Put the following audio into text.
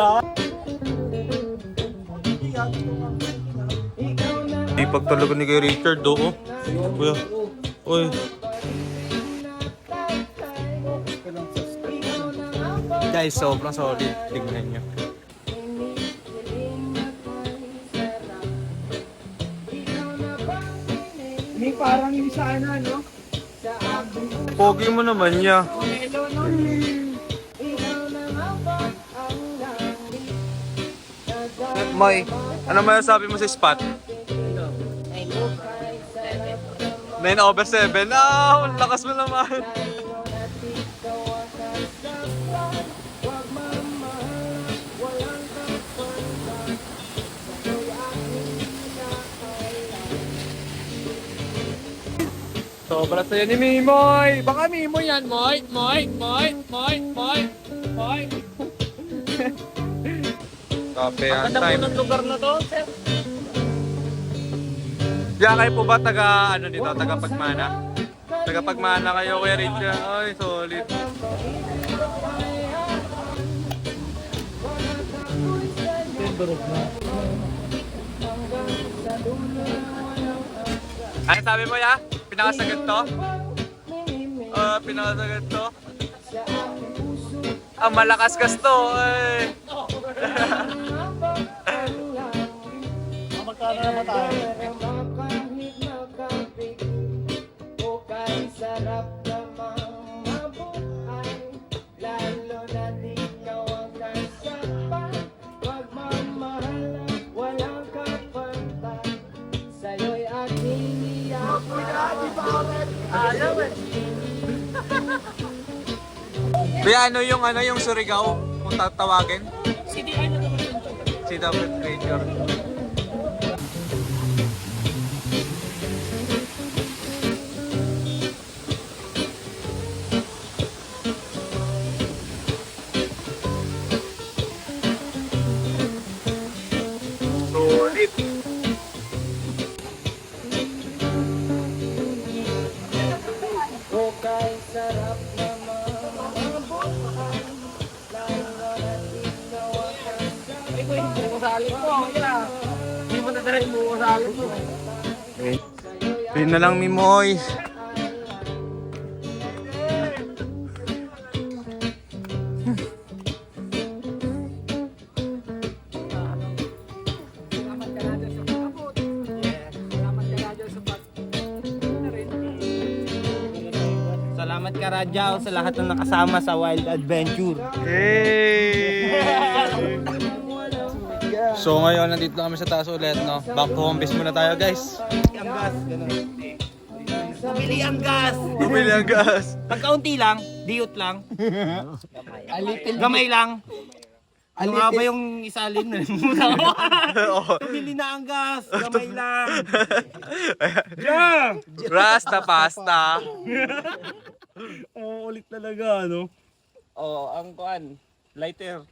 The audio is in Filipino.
ba? Ipag talaga ni kay Richard, oo. Kuya. Uy. Guys, sobrang solid. Tignan nyo. May parang yung sana, no? Pogi mo naman niya. Hello, no? Moy, ano masasabi mo sa spot? 9 over 7. Ah, ang lakas mo naman. Sobra sa'yo ni Mimoy! Baka Mimoy yan, Moy! Moy! Moy! Moy! Moy! Moy! Kape ang Ganda po time. ng lugar na to, sir. Diyan kayo po ba taga ano dito, taga Pagmana? Taga Pagmana kayo, Kuya Richard. Ay, solid. Ano sabi mo ya? Pinakasagat to? Ah, pinakasagat to? Ah, malakas kas to. Ay. Naman tayo? Sarap namang mabuhay Lalo na ikaw ang Pagmamahal walang kapantay Sa'yo'y aking Kuya, ano yung ano yung Surigao? Kung tatawagin? City ano naman yun? Si David Pin na lang, Mimoy. Salamat ka Radyaw sa lahat ng nakasama sa Wild Adventure. Hey! So ngayon, nandito na kami sa taas ulit, no? Back to home base muna tayo, guys. Ang gas, ganun. Bumili ang gas. Bumili ang gas. Pagkaunti lang, diot lang, A little gamay lang. Ano nga ba yung isalin na. Bumili na ang gas, gamay lang. Yeah! Rasta pasta. Oo, ulit talaga, ano? Oo, ang kuan, lighter.